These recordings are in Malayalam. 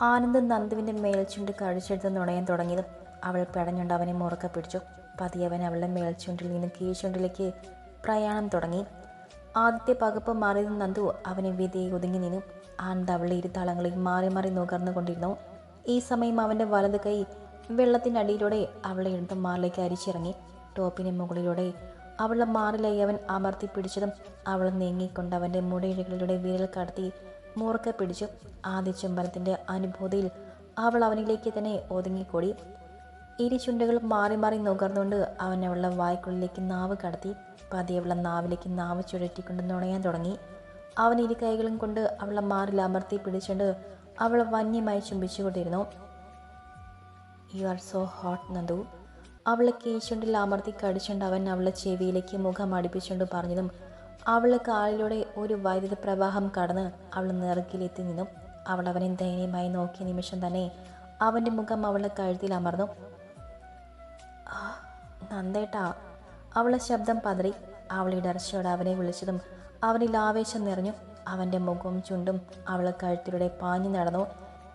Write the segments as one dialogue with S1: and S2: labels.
S1: ആനന്ദ് നന്ദുവിന്റെ മേൽച്ചുണ്ട് കഴിച്ചെടുത്ത് നുണയാൻ തുടങ്ങിയതും അവൾ പെടഞ്ഞുണ്ട് അവനെ മുറുക്ക പിടിച്ചു. പതിയവൻ അവളുടെ മേൽച്ചുണ്ടിൽ നിന്ന് കീഴ്ചുണ്ടിലേക്ക് പ്രയാണം തുടങ്ങി. ആദ്യത്തെ പകപ്പ് മാറിയത് നന്ദു. അവനെ വിധയെ ഒതുങ്ങി നിന്നു. ആനന്ദ് അവളുടെ ഇരുത്താളങ്ങളിൽ തളങ്ങളിൽ മാറി മാറി നുകർന്നുകൊണ്ടിരുന്നു ഈ സമയം അവന്റെ വലത് കൈ വെള്ളത്തിനടിയിലൂടെ അവളെ എടുത്ത് മാറിലേക്ക് അരിച്ചിറങ്ങി. ടോപ്പിന് മുകളിലൂടെ അവളുടെ മാറിലായി അവൻ അമർത്തി പിടിച്ചതും അവൾ നീങ്ങിക്കൊണ്ട് അവന്റെ മുടയിഴകളിലൂടെ വിരൽ കടത്തി മുറുക്കെ പിടിച്ചു. ആദ്യ ചുംബനത്തിന്റെ അനുഭൂതിയിൽ അവൾ അവനിലേക്ക് തന്നെ ഒതുങ്ങിക്കൂടി. ഇരു ചുണ്ടുകൾ മാറി മാറി നുകർന്നുകൊണ്ട് അവൻ അവളുടെ വായ്ക്കുള്ളിലേക്ക് നാവ് കടത്തി പതിയെ അവളുടെ നാവിലേക്ക് നാവ് ചുഴറ്റിക്കൊണ്ട് നുണയാൻ തുടങ്ങി. അവൻ ഇരു കൈകളും കൊണ്ട് അവളെ മാറിൽ അമർത്തി പിടിച്ചുകൊണ്ട് അവളെ വന്യമായി ചുംബിച്ചുകൊണ്ടിരുന്നു. You are so hot Nandu അവളെ കേശുണ്ടിൽ അമർത്തി കടിച്ചുകൊണ്ട് അവൻ അവളെ ചെവിയിലേക്ക് മുഖം അടുപ്പിച്ചുകൊണ്ട് പറഞ്ഞതും അവളെ കാലിലൂടെ ഒരു വൈദ്യുത പ്രവാഹം കടന്ന് അവൾ നിറക്കിലെത്തി നിന്നു. അവൾ അവനെ ദയനീയമായി നോക്കിയ നിമിഷം തന്നെ അവന്റെ മുഖം അവളുടെ കഴുത്തിൽ അമർന്നു. നന്ദേട്ടാ അവളെ ശബ്ദം പതറി. അവളെ ഇടർച്ചയോടെ അവനെ വിളിച്ചതും അവനിൽ ആവേശം നിറഞ്ഞു. അവന്റെ മുഖവും ചുണ്ടും അവളെ കഴുത്തിലൂടെ പാഞ്ഞു നടന്നു.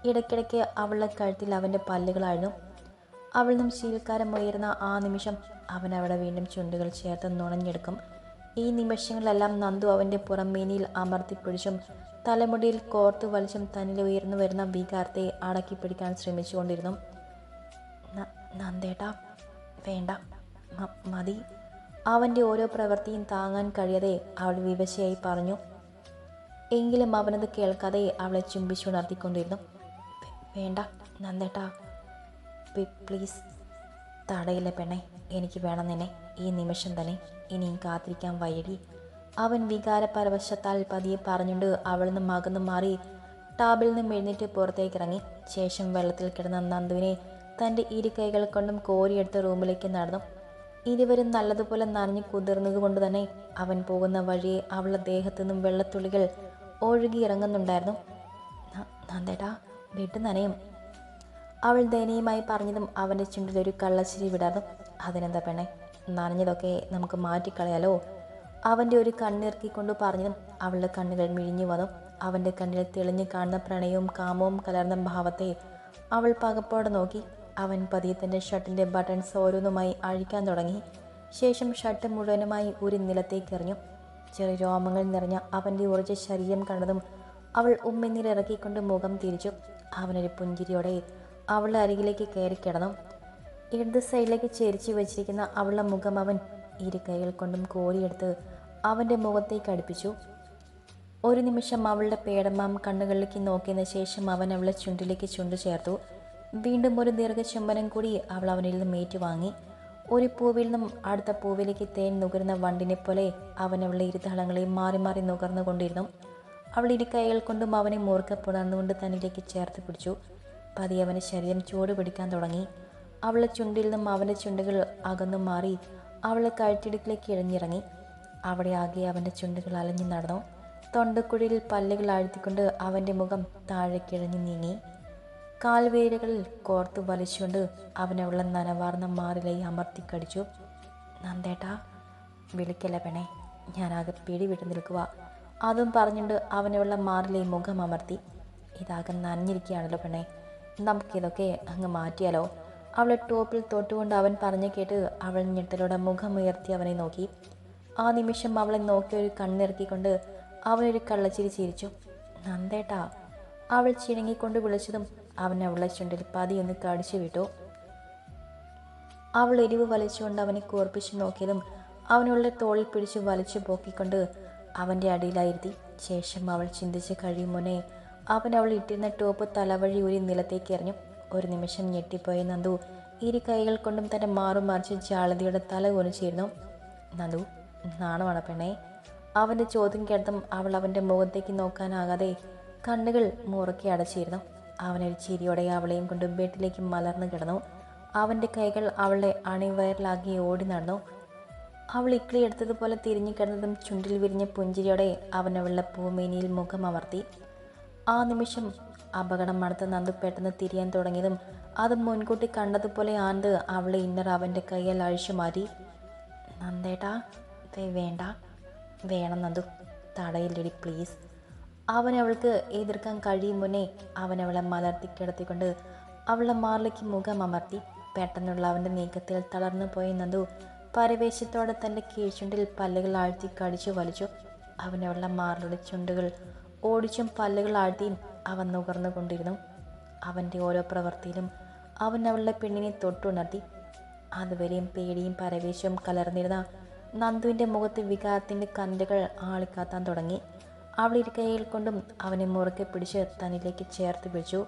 S1: ഇടയ്ക്കിടയ്ക്ക് അവളുടെ കഴുത്തിൽ അവന്റെ പല്ലുകളായിരുന്നു അവൾ നിന്നും ശീലക്കാരം ഉയർന്ന ആ നിമിഷം അവൻ അവിടെ വീണ്ടും ചുണ്ടുകൾ ചേർത്ത് നുണഞ്ഞെടുക്കും. ഈ നിമിഷങ്ങളിലെല്ലാം നന്ദു അവന്റെ പുറമേനിയിൽ അമർത്തിപ്പിടിച്ചും തലമുടിയിൽ കോർത്തു വലിച്ചും തന്നിൽ ഉയർന്നു വരുന്ന വികാരത്തെ അടക്കി പിടിക്കാൻ ശ്രമിച്ചുകൊണ്ടിരുന്നു. നന്ദേട്ടാ വേണ്ട മതി. അവന്റെ ഓരോ പ്രവൃത്തിയും താങ്ങാൻ കഴിയാതെ അവൾ വിവശയായി പറഞ്ഞു. എങ്കിലും അവനത് കേൾക്കാതെ അവളെ ചുംബിച്ചുണർത്തിക്കൊണ്ടിരുന്നു. "വേ- വേണ്ട നന്ദേട്ടാ. പ്ലീസ് തടയില്ല പെണ്ണെ. എനിക്ക് വേണം നിന്നെ ഈ നിമിഷം തന്നെ. ഇനിയും കാത്തിരിക്കാൻ വയ്യടി അവൻ വികാരപരവശത്താൽ പതിയെ പറഞ്ഞുകൊണ്ട് അവളിൽ നിന്ന് മകന്നു മാറി ടാബിൽ നിന്നും എഴുന്നേറ്റ് പുറത്തേക്ക് ഇറങ്ങി ശേഷം വെള്ളത്തിൽ കിടന്ന നന്ദുവിനെ തന്റെ ഇരു കൈകൾ കൊണ്ടും കോരിയെടുത്ത് റൂമിലേക്ക് നടന്നു. ഇരുവരും നല്ലതുപോലെ നനഞ്ഞു കുതിർന്നതുകൊണ്ട് തന്നെ അവൻ പോകുന്ന വഴിയെ അവളുടെ ദേഹത്തു നിന്നും വെള്ളത്തുള്ളികൾ ഒഴുകി ഇറങ്ങുന്നുണ്ടായിരുന്നു. "ന- നന്ദേട്ടാ വീട്ടു നനയും. അവൾ ദയനീയമായി പറഞ്ഞതും അവന്റെ ചുണ്ടിലൊരു കള്ളശ്ശേരി വിടാതും അതിനെന്താ പെണ്ണെ? നനഞ്ഞതൊക്കെ നമുക്ക് മാറ്റിക്കളയാലോ? അവന്റെ ഒരു കണ്ണിറക്കിക്കൊണ്ട് പറഞ്ഞതും അവളുടെ കണ്ണുകൾ മിഴിഞ്ഞു വന്നു. അവന്റെ കണ്ണിൽ തെളിഞ്ഞു കാണുന്ന പ്രണയവും കാമവും കലർന്ന ഭാവത്തെ അവൾ പകപ്പോടെ നോക്കി. അവൻ പതിയെ തന്റെ ഷർട്ടിന്റെ ബട്ടൺസ് ഓരോന്നുമായി അഴിക്കാൻ തുടങ്ങി. ശേഷം ഷർട്ട് മുഴുവനുമായി ഒരു നിലത്തേക്ക് എറിഞ്ഞു. ചെറിയ രോമങ്ങൾ നിറഞ്ഞ അവന്റെ ഉറച്ച ശരീരം കണ്ടതും അവൾ ഉമ്മിനീരിറക്കിക്കൊണ്ട് മുഖം തിരിച്ചു. അവനൊരു പുഞ്ചിരിയോടെ അവളുടെ അരികിലേക്ക് കയറി കിടന്നു. ഇടത് സൈഡിലേക്ക് ചെരിച്ചു വെച്ചിരിക്കുന്ന അവളുടെ മുഖം അവൻ ഇരു കൈകൾ കൊണ്ടും കോരിയെടുത്ത് അവന്റെ മുഖത്തേക്ക് അടുപ്പിച്ചു. ഒരു നിമിഷം അവളുടെ പേടമാം കണ്ണുകളിലേക്ക് നോക്കിയതിന് ശേഷം അവൻ അവളെ ചുണ്ടിലേക്ക് ചുണ്ട് ചേർത്തു. വീണ്ടും ഒരു ദീർഘചുംബനം കൂടി അവൾ അവനിൽ നിന്നും ഏറ്റുവാങ്ങി. ഒരു പൂവിൽ നിന്നും അടുത്ത പൂവിലേക്ക് തേൻ നുകരുന്ന വണ്ടിനെ പോലെ അവൻ അവളുടെ ഇരുതളങ്ങളെ മാറി മാറി നുകർന്നു കൊണ്ടിരുന്നു. അവൾ ഇരു കൈകൾ കൊണ്ടും അവനെ പുണർന്നുകൊണ്ട് തന്നിലേക്ക് ചേർത്ത് പിടിച്ചു. പതിയെ അവന്റെ ശരീരം ചൂട് പിടിക്കാൻ തുടങ്ങി. അവളുടെ ചുണ്ടിൽ നിന്നും അവന്റെ ചുണ്ടുകൾ അകന്നു മാറി അവളെ കഴുത്തിടുക്കിലേക്ക് ഇഴഞ്ഞിറങ്ങി. അവിടെ ആകെ അവന്റെ ചുണ്ടുകൾ അലഞ്ഞു നടന്നു. തൊണ്ടക്കുഴിയിൽ പല്ലുകൾ ആഴ്ത്തിക്കൊണ്ട് അവന്റെ മുഖം താഴെ കിഴഞ്ഞു നീങ്ങി. കാൽവേരുകളിൽ കോർത്തു വലിച്ചുകൊണ്ട് അവനവളെ നനവാർന്ന മാറിലായി അമർത്തിക്കടിച്ചു. നന്ദേട്ടാ വിളിക്കല പെണേ ഞാനാകെ പിടി വിട്ടു നിൽക്കുക അതും പറഞ്ഞുകൊണ്ട് അവനവളെ മാറിലെ മുഖം അമർത്തി. ഇതാകെ നനഞ്ഞിരിക്കുകയാണല്ലോ പെണ്ണേ. നമുക്കിതൊക്കെ അങ്ങ് മാറ്റിയാലോ? അവളെ ടോപ്പിൽ തൊട്ടുകൊണ്ട് അവൻ പറഞ്ഞു കേട്ട് അവൾ ഞെട്ടലോടെ മുഖമുയർത്തി അവനെ നോക്കി. ആ നിമിഷം അവളെ നോക്കി ഒരു കണ്ണിറക്കിക്കൊണ്ട് അവനൊരു കള്ളച്ചിരി ചിരിച്ചു. നന്ദേട്ടാ അവൾ ചിണുങ്ങിക്കൊണ്ട് വിളിച്ചതും അവൻ അവളെ ചുണ്ടിൽ പതിയൊന്ന് കടിച്ചു വിട്ടു. അവൾ എരിവ് വലിച്ചുകൊണ്ട് അവനെ കോർപ്പിച്ചു നോക്കിയതും അവനുള്ള തോളിൽ പിടിച്ച് വലിച്ചു പോക്കിക്കൊണ്ട് അവന്റെ അടിയിലായിരുത്തി. ശേഷം അവൾ ചിന്തിച്ച് കഴിയും മുന്നേ അവൻ അവൾ ഇട്ടിരുന്ന ടോപ്പ് തലവഴി ഒരു നിലത്തേക്ക് എറിഞ്ഞു. ഒരു നിമിഷം ഞെട്ടിപ്പോയ നന്ദു ഇരു കൈകൾ കൊണ്ടും തന്റെ മാറും മറിച്ച് ജാളതിയുടെ തല കുനിച്ചിരുന്നു. നന്ദു നാണമാണ് പെണ്ണേ? അവന്റെ ചോദ്യം കേട്ടതും അവൾ അവന്റെ മുഖത്തേക്ക് നോക്കാനാകാതെ കണ്ണുകൾ മുറുക്കി അടച്ചിരുന്നു. അവനൊരു ചിരിയോടെ അവളെയും കൊണ്ട് ബെഡിലേക്ക് മലർന്നു കിടന്നു. അവന്റെ കൈകൾ അവളുടെ അണിവയറിലാക്കി ഓടി നടന്നു. അവൾ ഇക്ലി എടുത്തതുപോലെ തിരിഞ്ഞു കിടന്നതും ചുണ്ടിൽ വിരിഞ്ഞ പുഞ്ചിരിയോടെ അവൻ അവളുടെ പൂമേനിയിൽ മുഖം അമർത്തി ആ നിമിഷം അപകടം മടുത്ത് നന്ദു പെട്ടെന്ന് തിരിയാൻ തുടങ്ങിയതും അത് മുൻകൂട്ടി കണ്ടതുപോലെ ആനന്ദ് അവളെ ഇന്നർ അവന്റെ കൈയാൽ അഴിച്ചു മാറ്റി. നന്ദേട്ടാ വേണ്ട. വേണം നന്ദു. തടയില്ലടി പ്ലീസ്. അവൻ അവൾക്ക് എതിർക്കാൻ കഴിയും മുന്നേ അവൻ അവളെ മലർത്തി കിടത്തിക്കൊണ്ട് അവളെ മാറിലേക്ക് മുഖം അമർത്തി. പെട്ടെന്നുള്ള അവന്റെ നീക്കത്തിൽ തളർന്നു പോയ നന്ദു പരവേശത്തോടെ തന്റെ കീഴ്ചുണ്ടിൽ പല്ലുകൾ ആഴ്ത്തി കടിച്ചു വലിച്ചു. അവൻ അവളുടെ മാറിലുള്ള ചുണ്ടുകൾ ഓടിച്ചും പല്ലുകൾ ആഴ്ത്തിയും അവൻ നുകർന്നുകൊണ്ടിരുന്നു അവന്റെ ഓരോ പ്രവൃത്തിയിലും അവൻ അവളുടെ പെണ്ണിനെ തൊട്ടുണർത്തി. അതുവരെയും പേടിയും പരവേശവും കലർന്നിരുന്ന നന്ദുവിന്റെ മുഖത്ത് വികാരത്തിന്റെ കണ്ടുകൾ ആളിക്കാത്താൻ തുടങ്ങി. അവൾ ഇരു കൈകൾ കൊണ്ടും അവനെ മുറുക്കെ പിടിച്ച് തന്നിലേക്ക് ചേർത്ത് പിടിച്ചു.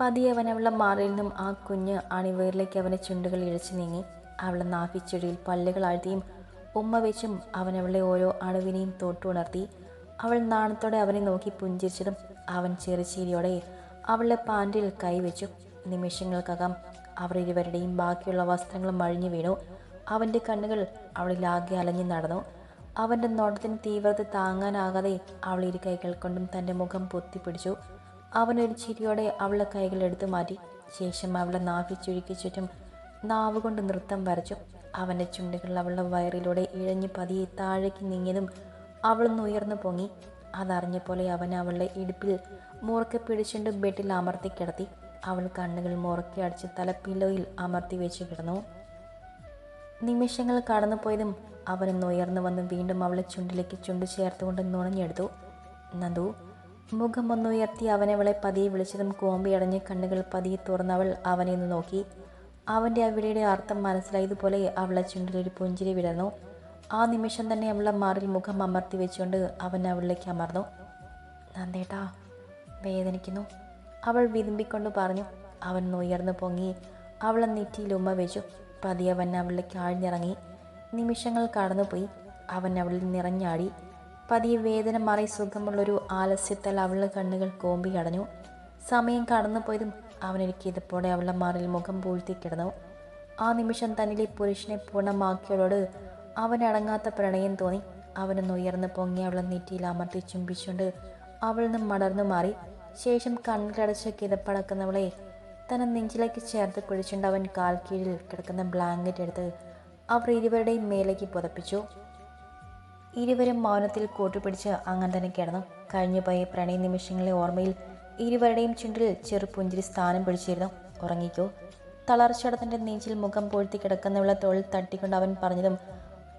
S1: പതിയെ അവൻ അവളുടെ മാറിൽ നിന്നും ആ കുഞ്ഞ് അണിവേറിലേക്ക് അവനെ ചുണ്ടുകൾ ഇഴച്ചു നീങ്ങി. അവളെ നാഭിച്ചെടിയിൽ പല്ലുകൾ ആഴ്ത്തിയും ഉമ്മ വെച്ചും അവൻ അവളെ ഓരോ അണുവിനെയും തൊട്ടുണർത്തി. അവൾ നാണത്തോടെ അവനെ നോക്കി പുഞ്ചിരിച്ചതും അവൻ ചെറുചീരിയോടെ അവളുടെ പാൻറിൽ കൈവച്ചു നിമിഷങ്ങൾക്കകം അവർ ഇരുവരുടെയും ബാക്കിയുള്ള വസ്ത്രങ്ങളും അഴിഞ്ഞു വീണു. അവന്റെ കണ്ണുകൾ അവളിലാകെ അലഞ്ഞു നടന്നു. അവന്റെ നോട്ടത്തിന് തീവ്രത താങ്ങാനാകാതെ അവൾ ഇരു കൈകൾ കൊണ്ടും തന്റെ മുഖം പൊത്തിപ്പിടിച്ചു. അവനൊരു ചിരിയോടെ അവളുടെ കൈകൾ എടുത്തു മാറ്റി. ശേഷം അവളെ നാഫി ചുരുക്കി ചുറ്റും നാവ് കൊണ്ട് നൃത്തം വരച്ചു. അവന്റെ ചുണ്ടുകൾ അവളുടെ വയറിലൂടെ ഇഴഞ്ഞു പതിയെ താഴേക്ക് നീങ്ങിയതും അവളൊന്ന് ഉയർന്നു പൊങ്ങി. അതറിഞ്ഞ പോലെ അവൻ അവളുടെ ഇടുപ്പിൽ മുറുക്കെ പിടിച്ചുകൊണ്ട് ബെഡിൽ അമർത്തി കിടത്തി. അവൾ കണ്ണുകൾ മുറുക്കി അടിച്ച് തലപ്പില്ലോയിൽ അമർത്തി വെച്ച് കിടന്നു. നിമിഷങ്ങൾ കടന്നുപോയതും അവനൊന്ന് ഉയർന്നു വന്ന് വീണ്ടും അവളെ ചുണ്ടിലേക്ക് ചുണ്ട് ചേർത്തുകൊണ്ട് നുണഞ്ഞെടുത്തു. നന്ദു. മുഖം ഒന്നുയർത്തി അവനവളെ പതിയെ വിളിച്ചതും കോമ്പി കോമ്പിയടഞ്ഞ് കണ്ണുകൾ പതിയെ തുറന്നവൾ അവനെ ഒന്ന് നോക്കി. അവന്റെ അവിടെയുടെ അർത്ഥം മനസ്സിലായതുപോലെ അവളെ ചുണ്ടിലൊരു പുഞ്ചിരി വിടർന്നു. ആ നിമിഷം തന്നെ അവളുടെ മാറിൽ മുഖം അമർത്തി വെച്ചുകൊണ്ട് അവൻ അവളിലേക്ക് അമർന്നു. നന്ദേട്ടാ വേദനിക്കുന്നു. അവൾ വിതുമ്പിക്കൊണ്ട് പറഞ്ഞു. അവൻ ഉയർന്നു പൊങ്ങി. അവളെ നെറ്റിയിൽ ഉമ്മ വെച്ചു. പതി അവൻ അവളിലേക്ക് ആഴ്ന്നിറങ്ങി. നിമിഷങ്ങൾ കടന്നുപോയി. അവൻ അവളിൽ നിറഞ്ഞാടി. പതിയെ വേദന മാറി സുഖമുള്ളൊരു ആലസ്യത്താൽ അവളുടെ കണ്ണുകൾ കോമ്പി അടഞ്ഞു സമയം കടന്നുപോയതും അവനൊരുക്കി കിതപ്പോടെ അവളുടെ മാറിൽ മുഖം പൂഴ്ത്തി കിടന്നു. ആ നിമിഷം തന്നിലെ പുരുഷനെ പൂർണമാക്കിയവളോട് അവനടങ്ങാത്ത പ്രണയം തോന്നി. അവനൊന്ന് പൊങ്ങി അവളെ നെറ്റിയിൽ അമർത്തി ചുംബിച്ചുകൊണ്ട് അവൾ നിന്നും മടർന്നു മാറി. ശേഷം കണ്ണിലടച്ച കിതപ്പടക്കുന്നവളെ തന്നെ നെഞ്ചിലേക്ക് ചേർത്ത് കുഴിച്ചുകൊണ്ട് അവൻ കാൽ കീഴിൽ കിടക്കുന്ന ബ്ലാങ്കറ്റ് എടുത്ത് അവർ ഇരുവരുടെയും മേലേക്ക് പുതപ്പിച്ചു. ഇരുവരും മൗനത്തിൽ കൂട്ടുപിടിച്ച് അങ്ങനെ തന്നെ കിടന്നു. കഴിഞ്ഞുപോയ പ്രണയ നിമിഷങ്ങളിലെ ഓർമ്മയിൽ ഇരുവരുടെയും ചുണ്ടിൽ ചെറുപുഞ്ചിരി സ്ഥാനം പിടിച്ചിരുന്നു. ഉറങ്ങിക്കോ. തളർച്ചടത്തിന്റെ നെഞ്ചിൽ മുഖം പൂഴ്ത്തി കിടക്കുന്നവളെ തോളിൽ തട്ടിക്കൊണ്ട് അവൻ പറഞ്ഞതും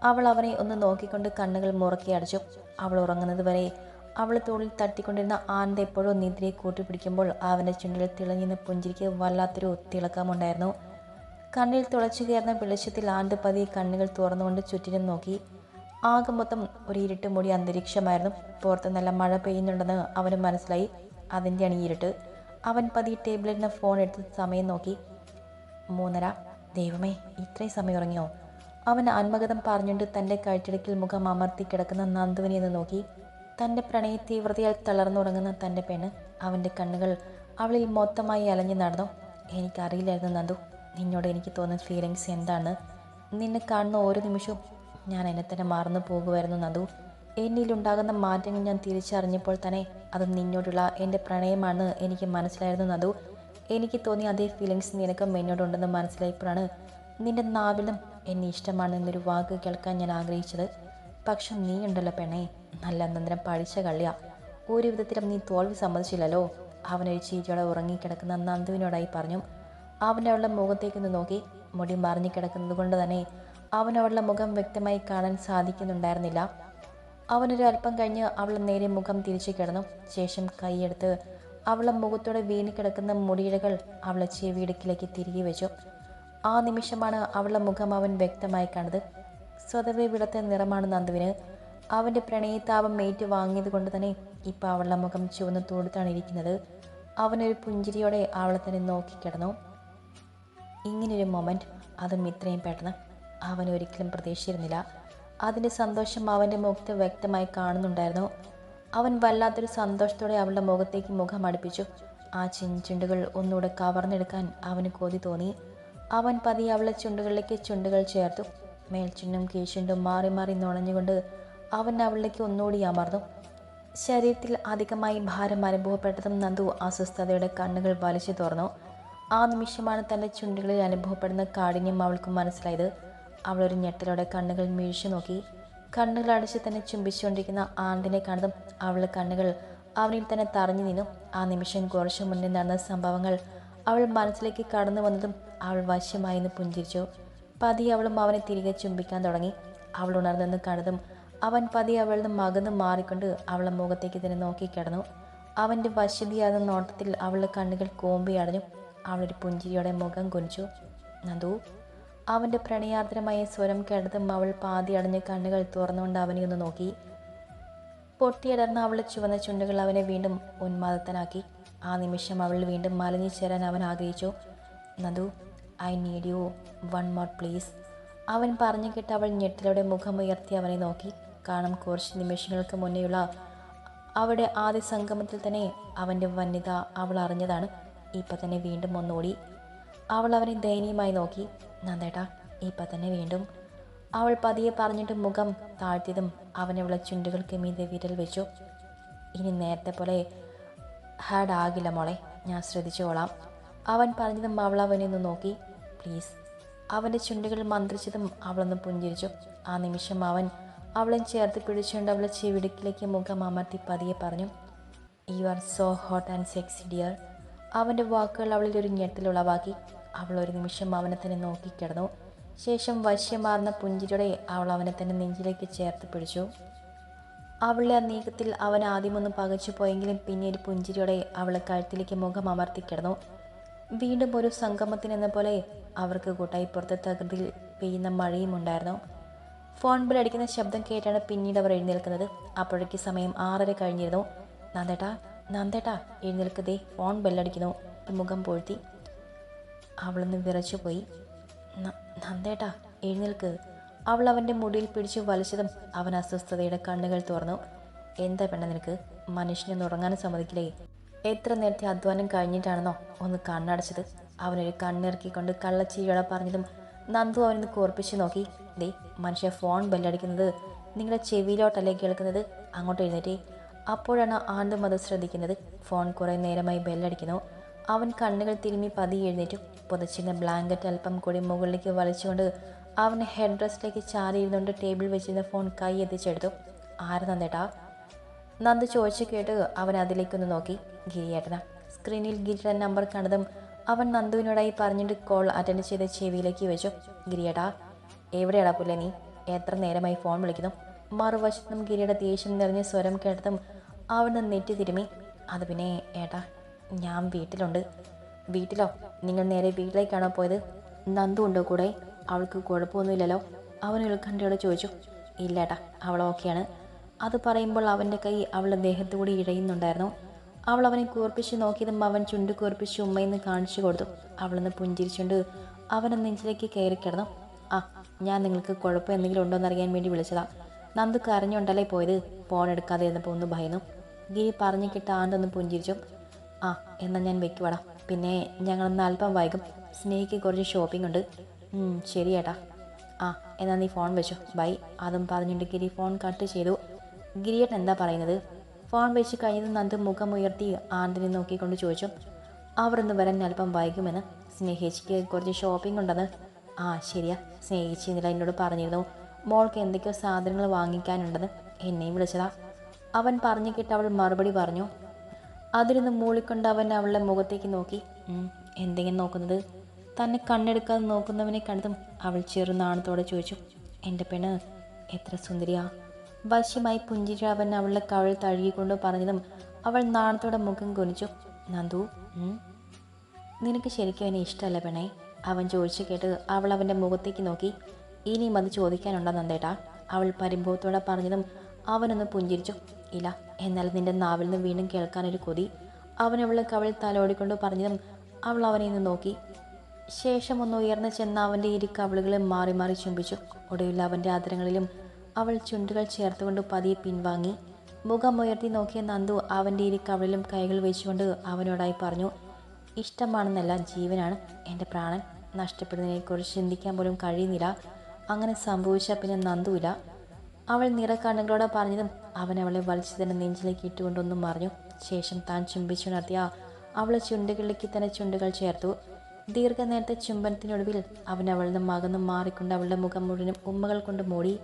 S1: അവൾ അവനെ ഒന്ന് നോക്കിക്കൊണ്ട് കണ്ണുകൾ മുറക്കി അടച്ചു. അവൾ ഉറങ്ങുന്നത് വരെ അവൾ തോളിൽ തട്ടിക്കൊണ്ടിരുന്ന ആനന്ദ എപ്പോഴും നിദ്രയെ കൂട്ടിപ്പിടിക്കുമ്പോൾ അവന്റെ ചുണ്ടിൽ തിളങ്ങിയ പുഞ്ചിരിക്ക് വല്ലാത്തൊരു തിളക്കമുണ്ടായിരുന്നു. കണ്ണിൽ തുളച്ചു കയറുന്ന വെളിച്ചത്തിൽ ആണ്ട് പതിയെ കണ്ണുകൾ തുറന്നുകൊണ്ട് ചുറ്റിനും നോക്കി. ആകെ മൊത്തം ഒരു ഇരുട്ട് മുടി അന്തരീക്ഷമായിരുന്നു. പുറത്ത് നല്ല മഴ പെയ്യുന്നുണ്ടെന്ന് അവന് മനസ്സിലായി. അതിന്റെയാണ് ഈ ഇരുട്ട്. അവൻ പതി ടേബിളിൽ നിന്ന് ഫോൺ എടുത്ത് സമയം നോക്കി. മൂന്നര. ദൈവമേ ഇത്രയും സമയം ഉറങ്ങിയോ? അവൻ ആത്മഗതം പറഞ്ഞുകൊണ്ട് തന്റെ കാഴ്ചടക്കിൽ മുഖം അമർത്തി കിടക്കുന്ന നന്ദുവിനെ ഒന്ന് നോക്കി. തന്റെ പ്രണയ തീവ്രതയാൽ തളർന്നുറങ്ങുന്ന തന്റെ പെണ്ണ് അവന്റെ കണ്ണുകൾ അവളിൽ മൊത്തമായി അലഞ്ഞു നടന്നു. എനിക്കറിയില്ലായിരുന്നു നന്ദു. നിന്നോട് എനിക്ക് തോന്നുന്ന ഫീലിങ്സ് എന്താണ്? നിന്നെ കാണുന്ന ഓരോ നിമിഷവും ഞാൻ എന്നെ തന്നെ മറന്നു പോകുമായിരുന്നു നന്ദു. എന്നിലുണ്ടാകുന്ന മാറ്റങ്ങൾ ഞാൻ തിരിച്ചറിഞ്ഞപ്പോൾ തന്നെ അത് നിന്നോടുള്ള എന്റെ പ്രണയമാണ് എനിക്ക് മനസ്സിലായിരുന്നു നന്ദു. എനിക്ക് തോന്നിയ അതേ ഫീലിങ്സ് നിനക്കും എന്നോടുണ്ടെന്ന് മനസ്സിലായപ്പോഴാണ് നിന്റെ നാവിലും എന്നെ ഇഷ്ടമാണ് എന്നൊരു വാക്ക് കേൾക്കാൻ ഞാൻ ആഗ്രഹിച്ചത്. പക്ഷെ നീ ഉണ്ടല്ലോ പെണ്ണേ നല്ല അനന്തരം പഠിച്ച കള്ളിയ. ഒരു വിധത്തിലും നീ തോൽവി സമ്മതിച്ചില്ലല്ലോ. അവനൊരു ചീച്ചയോടെ ഉറങ്ങിക്കിടക്കുന്ന നന്ദുവിനോടായി പറഞ്ഞു. അവൻ അവളുടെ മുഖത്തേക്ക് നോക്കി. മുടി മറിഞ്ഞു കിടക്കുന്നത് കൊണ്ട് തന്നെ അവൻ മുഖം വ്യക്തമായി കാണാൻ സാധിക്കുന്നുണ്ടായിരുന്നില്ല. അവനൊരു അല്പം കഴിഞ്ഞ് അവളുടെ നേരെ മുഖം തിരിച്ചു കിടന്നു. ശേഷം കൈയെടുത്ത് അവളുടെ മുഖത്തോടെ വീണ് കിടക്കുന്ന മുടിയിഴകൾ അവളെ ചെവിയിടുക്കിലേക്ക് തിരികെ വെച്ചു. ആ നിമിഷമാണ് അവളുടെ മുഖം അവൻ വ്യക്തമായി കണ്ടത്. സ്വതവേ വിളത്തെ നിറമാണ് നന്ദുവിന്. അവന്റെ പ്രണയതാപം ഏറ്റു വാങ്ങിയത് കൊണ്ട് തന്നെ ഇപ്പോൾ അവളുടെ മുഖം ചുവന്ന് തോടുത്താണ് ഇരിക്കുന്നത്. അവനൊരു പുഞ്ചിരിയോടെ അവളെ തന്നെ നോക്കിക്കിടന്നു ഇങ്ങനൊരു മൊമെന്റ് അതും ഇത്രയും പെട്ടെന്ന്. അവൻ ഒരിക്കലും പ്രതീക്ഷിച്ചിരുന്നില്ല. അതിന്റെ സന്തോഷം അവന്റെ മുഖത്ത് വ്യക്തമായി കാണുന്നുണ്ടായിരുന്നു. അവൻ വല്ലാത്തൊരു സന്തോഷത്തോടെ അവളുടെ മുഖത്തേക്ക് മുഖം അടുപ്പിച്ചു. ആ ചിഞ്ചുണ്ടുകൾ ഒന്നുകൂടെ കവർന്നെടുക്കാൻ അവന് കൊതി തോന്നി. അവൻ പതിയെ അവളെ ചുണ്ടുകളിലേക്ക് ചുണ്ടുകൾ ചേർത്തു. മേൽച്ചുണ്ടും കീഴ്ചുണ്ടും മാറി മാറി നുണഞ്ഞുകൊണ്ട് അവൻ അവളിലേക്ക് ഒന്നുകൂടി അമർന്നു. ശരീരത്തിൽ അധികമായി ഭാരം അനുഭവപ്പെട്ടതും നന്ദു അസ്വസ്ഥതയുടെ കണ്ണുകൾ വലിച്ചു തുറന്നു. ആ നിമിഷമാണ് തന്റെ ചുണ്ടുകളിൽ അനുഭവപ്പെടുന്ന കാഠിന്യം അവൾക്ക് മനസ്സിലായത്. അവളൊരു ഞെട്ടലോടെ കണ്ണുകൾ മീഴിച്ചു നോക്കി. കണ്ണുകൾ അടച്ച് തന്നെ ചുംബിച്ചുകൊണ്ടിരിക്കുന്ന ആണ്ടിനെ കണ്ടതും അവളുടെ കണ്ണുകൾ അവനിൽ തന്നെ തറഞ്ഞു നിന്നു. ആ നിമിഷം കുറച്ചു മുന്നേ നടന്ന സംഭവങ്ങൾ അവൾ മനസ്സിലേക്ക് കടന്നു വന്നതും അവൾ വശ്യമായെന്ന് പുഞ്ചിരിച്ചു. പതി അവളും അവനെ തിരികെ ചുംബിക്കാൻ തുടങ്ങി. അവൾ ഉണർന്നെന്ന് കണ്ടതും അവൻ പതി നിന്ന് മകന്ന് മാറിക്കൊണ്ട് അവളെ മുഖത്തേക്ക് തന്നെ നോക്കി കിടന്നു. അവന്റെ വശ്യതയാകുന്ന നോട്ടത്തിൽ അവളുടെ കണ്ണുകൾ കോമ്പി അടഞ്ഞു. അവളൊരു പുഞ്ചിരിയോടെ മുഖം കുനിച്ചു. നന്ദു. അവന്റെ പ്രണയാർദ്രമായ സ്വരം കേട്ടതും അവൾ പാതി അടഞ്ഞ കണ്ണുകൾ തുറന്നുകൊണ്ട് അവനെ ഒന്ന് നോക്കി. പൊട്ടിയടർന്ന അവളുടെ ചുവന്ന ചുണ്ടുകൾ അവനെ വീണ്ടും ഉന്മാദത്തനാക്കി. ആ നിമിഷം അവൾ വീണ്ടും മലഞ്ഞു ചേരാൻ അവൻ ആഗ്രഹിച്ചു. Nandu I need you one more please. അവൻ പറഞ്ഞു കേട്ട് അവൾ ഞെട്ടിലൂടെ മുഖമുയർത്തി അവനെ നോക്കി. കാരണം കുറച്ച് നിമിഷങ്ങൾക്ക് മുന്നെയുള്ള അവിടെ ആദ്യ സംഗമത്തിൽ തന്നെ അവന്റെ വന്യത അവൾ അറിഞ്ഞതാണ്. ഇപ്പം തന്നെ വീണ്ടും ഒന്നോടി. അവൾ അവനെ ദയനീയമായി നോക്കി. നന്ദേട്ടാ ഇപ്പം തന്നെ വീണ്ടും. അവൾ പതിയെ പറഞ്ഞിട്ട് മുഖം താഴ്ത്തിയതും അവനെ അവളെ ചുണ്ടുകൾക്ക് മീതെ വിരൽ വെച്ചു. ഇനി നേരത്തെ പോലെ ഹാഡ് ആകില്ല മോളെ. ഞാൻ ശ്രദ്ധിച്ചോളാം. അവൻ പറഞ്ഞതും അവൾ അവനെ ഒന്ന് നോക്കി. പ്ലീസ്. അവന്റെ ചുണ്ടുകൾ മന്ത്രിച്ചതും അവളൊന്ന് പുഞ്ചിരിച്ചു. ആ നിമിഷം അവൻ അവളെ ചേർത്ത് പിടിച്ചുകൊണ്ട് അവളെ ചെവിടുക്കിലേക്ക് മുഖം അമർത്തി പതിയെ പറഞ്ഞു you are so hot and sexy dear അവന്റെ വാക്കുകൾ അവളിൽ ഒരു ഞെട്ടലുളവാക്കി അവൾ ഒരു നിമിഷം അവനെ തന്നെ നോക്കിക്കിടന്നു ശേഷം വശ്യമാർന്ന പുഞ്ചിരിയോടെ അവൾ അവനെ തന്നെ നെഞ്ചിലേക്ക് ചേർത്ത് പിടിച്ചു. അവളുടെ ആ നീക്കത്തിൽ അവൻ ആദ്യമൊന്ന് പകച്ചു പോയെങ്കിലും ഒരു പുഞ്ചിരിയോടെ അവളെ കഴുത്തിലേക്ക് മുഖം അമർത്തി കിടന്നു. വീണ്ടും ഒരു സംഗമത്തിനെന്ന പോലെ അവർക്ക് കൂട്ടായി പുറത്തെ തകൃതിയിൽ പെയ്യുന്ന മഴയും ഉണ്ടായിരുന്നു. ഫോൺ ബിൽ അടിക്കുന്ന ശബ്ദം കേട്ടാണ് പിന്നീട് അവർ എഴുന്നേൽക്കുന്നത്. അപ്പോഴേക്ക് സമയം ആറര കഴിഞ്ഞിരുന്നു. നന്ദേട്ടാ നന്ദേട്ടാ എഴുന്നേൽക്കതേ. ഫോൺ ബെല്ലടിക്കുന്നു മുഖം പൊഴുത്തി. അവളൊന്ന് വിറച്ചു പോയി നന്ദേട്ടാ എഴുന്നേൽക്ക്. അവൾ അവന്റെ മുടിയിൽ പിടിച്ചു വലിച്ചതും അവൻ അസ്വസ്ഥതയുടെ കണ്ണുകൾ തുറന്നു. എന്താ പെണ്ണ നിനക്ക്? മനുഷ്യനെ ഉറങ്ങാനും സമ്മതിക്കില്ലേ? എത്ര നേരത്തെ അധ്വാനം കഴിഞ്ഞിട്ടാണെന്നോ ഒന്ന് കണ്ണടച്ചത്? അവനൊരു കണ്ണിറക്കിക്കൊണ്ട് കള്ളച്ചിരിയോടെ പറഞ്ഞതും നന്ദു അവനൊന്ന് കോർപ്പിച്ച് നോക്കി. ദേ മനുഷ്യ ഫോൺ ബെല്ലടിക്കുന്നത്. നിങ്ങളുടെ ചെവിയിലോട്ടല്ലേ കേൾക്കുന്നത്? അങ്ങോട്ട് എഴുന്നേറ്റേ. അപ്പോഴാണ് ആണ്ടും അത് ശ്രദ്ധിക്കുന്നത്. ഫോൺ കുറേ നേരമായി ബെല്ലടിക്കുന്നു. അവൻ കണ്ണുകൾ തിരുമ്മി പതി എഴുന്നേറ്റു. പുതച്ചിരുന്ന ബ്ലാങ്കറ്റ് അല്പം കൂടി മുകളിലേക്ക് വലിച്ചുകൊണ്ട് അവൻ ഹെഡ് റെസ്റ്റിലേക്ക് ചാരിയിരുന്നുകൊണ്ട് ടേബിൾ വെച്ചിരുന്ന ഫോൺ കൈ എത്തിച്ചെടുത്തു. ആര് നന്ദേട്ടാ? നന്ദ് ചോദിച്ചു കേട്ട് അവൻ അതിലേക്കൊന്ന് നോക്കി. ഗിരിയേട്ടന. സ്ക്രീനിൽ ഗിരിയുടെ നമ്പർ കണ്ടതും അവൻ നന്ദുവിനോടായി പറഞ്ഞിട്ട് കോൾ അറ്റൻഡ് ചെയ്ത് ചെവിയിലേക്ക് വെച്ചു. ഗിരിയേട്ടാ എവിടെയാടാ പുല്ലേ നീ? എത്ര നേരമായി ഫോൺ വിളിക്കുന്നു? മറുവശത്തും ഗിരിയുടെ ദേഷ്യം നിറഞ്ഞ സ്വരം കേട്ടതും അവൻ നെറ്റി തിരുമി. അത് പിന്നെ ഏട്ടാ ഞാൻ വീട്ടിലുണ്ട്. വീട്ടിലോ? നിങ്ങൾ നേരെ വീട്ടിലേക്കാണോ പോയത്? നന്ദു ഉണ്ടോ കൂടെ. അവൾക്ക് കുഴപ്പമൊന്നുമില്ലല്ലോ. അവൻ ഉത്കണ്ഠയോടെ ചോദിച്ചു ഇല്ലേട്ടാ അവൾ ഓക്കെയാണ്. അത് പറയുമ്പോൾ അവന്റെ കൈ അവളുടെ ദേഹത്തുകൂടി ഇഴയുന്നുണ്ടായിരുന്നു. അവൾ അവനെ കൂർപ്പിച്ച് നോക്കിയതും അവൻ ചുണ്ട് കൂർപ്പിച്ച് ഉമ്മയെന്ന് കാണിച്ചു കൊടുത്തു. അവളൊന്ന് പുഞ്ചിരിച്ചുകൊണ്ട് അവനെ നെഞ്ചിലേക്ക് കയറി കിടന്നു. ആ ഞാൻ നിങ്ങൾക്ക് കുഴപ്പം എന്തെങ്കിലും ഉണ്ടോ എന്നറിയാൻ വേണ്ടി വിളിച്ചതാ. നന്ദു കരഞ്ഞുണ്ടല്ലേ പോയത്? ഫോൺ എടുക്കാതെ ഇരുന്നപ്പോൾ ഒന്ന് ഭയന്നു. ഗിരി പറഞ്ഞു കിട്ട ആണ്ടൊന്ന് പുഞ്ചിരിച്ചു. ആ എന്നാൽ ഞാൻ വെക്കുവാടാ. പിന്നെ ഞങ്ങളൊന്ന് അല്പം വൈകും. സ്നേഹിക്ക് കുറച്ച് ഷോപ്പിംഗ് ഉണ്ട്. ഉം, ശരി ഏട്ടാ ആ എന്നാൽ നീ ഫോൺ വെച്ചു. ബൈ. അതും പറഞ്ഞിട്ട് ഗിരി ഫോൺ കട്ട് ചെയ്തു. ഗിരിയേട്ടൻ എന്താ പറയുന്നത്? ഫോൺ വെച്ച് കഴിഞ്ഞത് നന്ദ് മുഖം ഉയർത്തി ആണ്ടിനെ നോക്കിക്കൊണ്ട് ചോദിച്ചു. അവർ ഇന്ന് വരാൻ അല്പം വൈകുമെന്ന്. സ്നേഹിച്ചിക്ക് കുറച്ച് ഷോപ്പിംഗ് ഉണ്ടെന്ന്. ആ ശരിയാ. സ്നേഹിച്ച് ഇന്നലെ എന്നോട് പറഞ്ഞിരുന്നു. മോൾക്ക് എന്തൊക്കെയോ സാധനങ്ങൾ വാങ്ങിക്കാനുണ്ടെന്ന്. എന്നെയും വിളിച്ചതാ. അവൻ പറഞ്ഞു കേട്ട് അവൾ മറുപടി പറഞ്ഞു. അതിരുന്ന് മൂളിക്കൊണ്ട് അവൻ അവളുടെ മുഖത്തേക്ക് നോക്കി. "ഉം, എന്തെങ്കിലും നോക്കുന്നത്? തന്നെ കണ്ണെടുക്കാതെ നോക്കുന്നവനെ കണ്ടതും അവൾ ചെറുനാണത്തോടെ ചോദിച്ചു എന്റെ പെണ്ണ് എത്ര സുന്ദരിയാ. വശ്യമായി പുഞ്ചിരി അവൻ അവളുടെ കവൾ തഴുകിക്കൊണ്ട് പറഞ്ഞതും അവൾ നാണത്തോടെ മുഖം കുനിച്ചു നന്ദു നിനക്ക് ശരിക്കും എന്നെ ഇഷ്ടമല്ല പെണ്ണേ. അവൻ ചോദിച്ചു കേട്ട് അവൾ അവന്റെ മുഖത്തേക്ക് നോക്കി ഇനിയും അത് ചോദിക്കാനുണ്ടോ നന്ദേട്ടാ? അവൾ പരിഭവത്തോടെ പറഞ്ഞതും അവനൊന്ന് പുഞ്ചിരിച്ചു ഇല്ല എന്നാൽ നിന്റെ നാവിൽ നിന്ന് വീണ്ടും കേൾക്കാനൊരു കൊതി. അവൻ അവളെ കവൾ തലോടിക്കൊണ്ട് പറഞ്ഞതും അവൾ അവനെ നിന്ന് നോക്കി ശേഷം ഒന്ന് ഉയർന്നു ചെന്ന് അവന്റെ ഇരു കവളുകളെ മാറി മാറി ചുംബിച്ചു. ഒടുവിൽ അവന്റെ ആദരങ്ങളിലും അവൾ ചുണ്ടുകൾ ചേർത്തുകൊണ്ട് പതിയെ പിൻവാങ്ങി. മുഖം ഉയർത്തി നോക്കിയ നന്ദു അവന്റെ ഇരു കവളിലും കൈകൾ വെച്ചുകൊണ്ട് അവനോടായി പറഞ്ഞു ഇഷ്ടമാണെന്നല്ല ജീവനാണ് എന്റെ പ്രാണൻ. നഷ്ടപ്പെടുന്നതിനെക്കുറിച്ച് ചിന്തിക്കാൻ പോലും കഴിയുന്നില്ല. അങ്ങനെ സംഭവിച്ച പിന്നെ നന്ദുവില്ല. അവൾ നിറക്കണ്ണുകളോടെ പറഞ്ഞതും അവൻ അവളെ വലിച്ചു തന്നെ നെഞ്ചിലേക്ക് ഇട്ടുകൊണ്ടൊന്നും മറിഞ്ഞു. ശേഷം താൻ ചുംബിച്ചുണർത്തിയ അവളെ ചുണ്ടുകളിലേക്ക് തന്നെ ചുണ്ടുകൾ ചേർത്തു. ദീർഘനേരത്തെ ചുംബനത്തിനൊടുവിൽ അവൻ അവളിൽ നിന്നും മാറിക്കൊണ്ട് അവളുടെ മുഖം മുഴുവനും ഉമ്മകൾ കൊണ്ട് മൂടി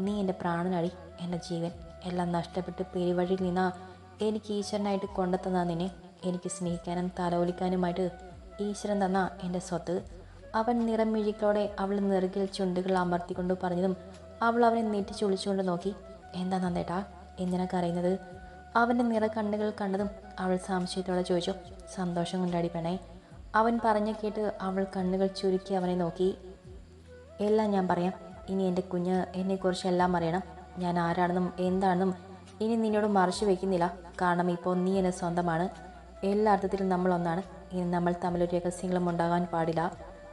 S1: നീ എന്റെ പ്രാണനടി എന്റെ ജീവൻ. എല്ലാം നഷ്ടപ്പെട്ട് പെരുവഴിയിൽ നിന്ന എനിക്ക് ഈശ്വരനായിട്ട് കൊണ്ടെത്തുന്ന നിന്നെ. എനിക്ക് സ്നേഹിക്കാനും തലോലിക്കാനുമായിട്ട് ഈശ്വരൻ തന്ന എന്റെ സ്വത്ത്. അവൻ നിറമിഴിക്കോടെ അവൾ നെറുകിൽ ചുണ്ടുകൾ അമർത്തിക്കൊണ്ട് പറഞ്ഞതും അവൾ അവനെ നീട്ടി ചൊളിച്ചുകൊണ്ട് നോക്കി എന്താ നന്ദേട്ടാ എന്തിനാ കരയുന്നത്? അവന്റെ നിറ കണ്ണുകൾ കണ്ടതും അവൾ സംശയത്തോടെ ചോദിച്ചു സന്തോഷം കൊണ്ടാടി പെണേ അവൻ പറഞ്ഞു കേട്ട് അവൾ കണ്ണുകൾ ചുരുക്കി അവനെ നോക്കി. എല്ലാം ഞാൻ പറയാം. ഇനി എന്റെ കുഞ്ഞ് എന്നെക്കുറിച്ച് എല്ലാം അറിയണം. ഞാൻ ആരാണെന്നും എന്താണെന്നും ഇനി നിന്നോട് മറച്ചു വയ്ക്കുന്നില്ല കാരണം ഇപ്പോൾ നീ എന്നെ സ്വന്തമാണ്. എല്ലാ അർത്ഥത്തിലും നമ്മൾ ഒന്നാണ്. ഇനി നമ്മൾ തമ്മിലൊരു രഹസ്യങ്ങളും ഉണ്ടാകാൻ പാടില്ല.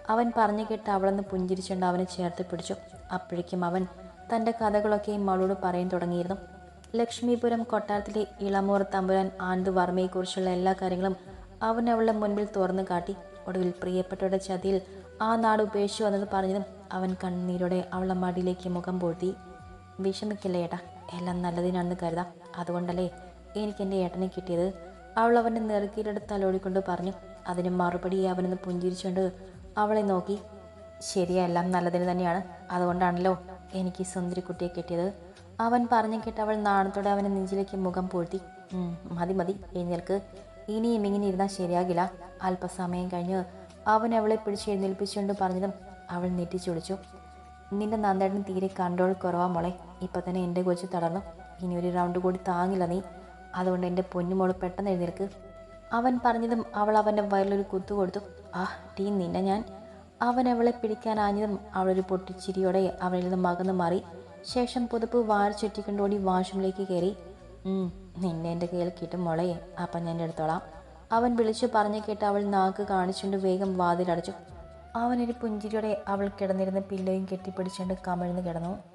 S1: അവൻ പറഞ്ഞു കേട്ട് അവളൊന്ന് പുഞ്ചിരിച്ചുകൊണ്ട് അവനെ ചേർത്ത് പിടിച്ചു. അപ്പോഴേക്കും അവൻ തന്റെ കഥകളൊക്കെയും അവളോട് പറയാൻ തുടങ്ങിയിരുന്നു. ലക്ഷ്മിപുരം കൊട്ടാരത്തിലെ ഇളമൂർ തമ്പുരാൻ ആനന്ദ് വർമ്മയെക്കുറിച്ചുള്ള എല്ലാ കാര്യങ്ങളും അവൻ അവളുടെ മുൻപിൽ തുറന്നു കാട്ടി. ഒടുവിൽ പ്രിയപ്പെട്ടവരുടെ ചതിയിൽ ആ നാട് ഉപേക്ഷിച്ചു വന്നത് പറഞ്ഞതും അവൻ കണ്ണീരോടെ അവളുടെ മടിയിലേക്ക് മുഖം പൂഴ്ത്തി വിഷമിക്കില്ല ഏട്ടാ? എല്ലാം നല്ലതിനാണെന്ന് കരുതാം. അതുകൊണ്ടല്ലേ എനിക്ക് എന്റെ ഏട്ടനെ കിട്ടിയത്? അവൾ അവന്റെ നെറുക്കിയിലെടുത്ത് തലോടിക്കൊണ്ട് പറഞ്ഞു. അതിന് മറുപടി അവനൊന്ന് പുഞ്ചിരിച്ചുകൊണ്ട് അവളെ നോക്കി. ശരിയാ എല്ലാം നല്ലതിന് തന്നെയാണ്. അതുകൊണ്ടാണല്ലോ എനിക്ക് ഈ സുന്ദരിക്കുട്ടിയെ കിട്ടിയത്. അവൻ പറഞ്ഞു കേട്ട് അവൾ നാണത്തോടെ അവനെ നെഞ്ചിലേക്ക് മുഖം പൂഴ്ത്തി "ഉം, മതി മതി എഴുന്നേൽക്ക്. ഇനിയും ഇങ്ങനെ ഇരുന്നാൽ ശരിയാകില്ല. അല്പസമയം കഴിഞ്ഞ് അവൻ അവളെ പിടിച്ച് എഴുന്നേൽപ്പിച്ചുകൊണ്ട് പറഞ്ഞതും അവൾ നെറ്റിച്ചുളിച്ചു നിന്റെ നന്ദേട്ടന് തീരെ കൺട്രോൾ കുറവാ മോളെ. ഇപ്പം തന്നെ എന്റെ കൊച്ചു തളർന്നു. ഇനി ഒരു റൗണ്ട് കൂടി താങ്ങില്ല നീ. അതുകൊണ്ട് എന്റെ പൊന്നുമോൾ പെട്ടെന്ന് എഴുന്നേൽക്ക്. അവൻ പറഞ്ഞതും അവൾ അവന്റെ വയറിലൊരു കുത്തു കൊടുത്തു. ആ ടീ നിന്നെ ഞാൻ. അവൻ അവളെ പിടിക്കാനാഞ്ഞതും അവളൊരു പൊട്ടിച്ചിരിയോടെ അവനിൽ നിന്ന് മകന്ന് മാറി. ശേഷം പുതുപ്പ് വാരി ചുറ്റിക്കൊണ്ടോടി വാഷ്റൂമിലേക്ക് കയറി. "ഉം, നിന്നെ എന്റെ കയ്യിൽ കിട്ടും മുളയെ അപ്പം ഞാൻ എടുത്തോളാം. അവൻ വിളിച്ചു പറഞ്ഞു കേട്ട് അവൾ നാക്ക് കാണിച്ചുകൊണ്ട് വേഗം വാതിലടച്ചു. അവനൊരു പുഞ്ചിരിയോടെ അവൾ കിടന്നിരുന്ന പില്ലയും കെട്ടിപ്പിടിച്ചുകൊണ്ട് കമിഴ്ന്ന് കിടന്നു.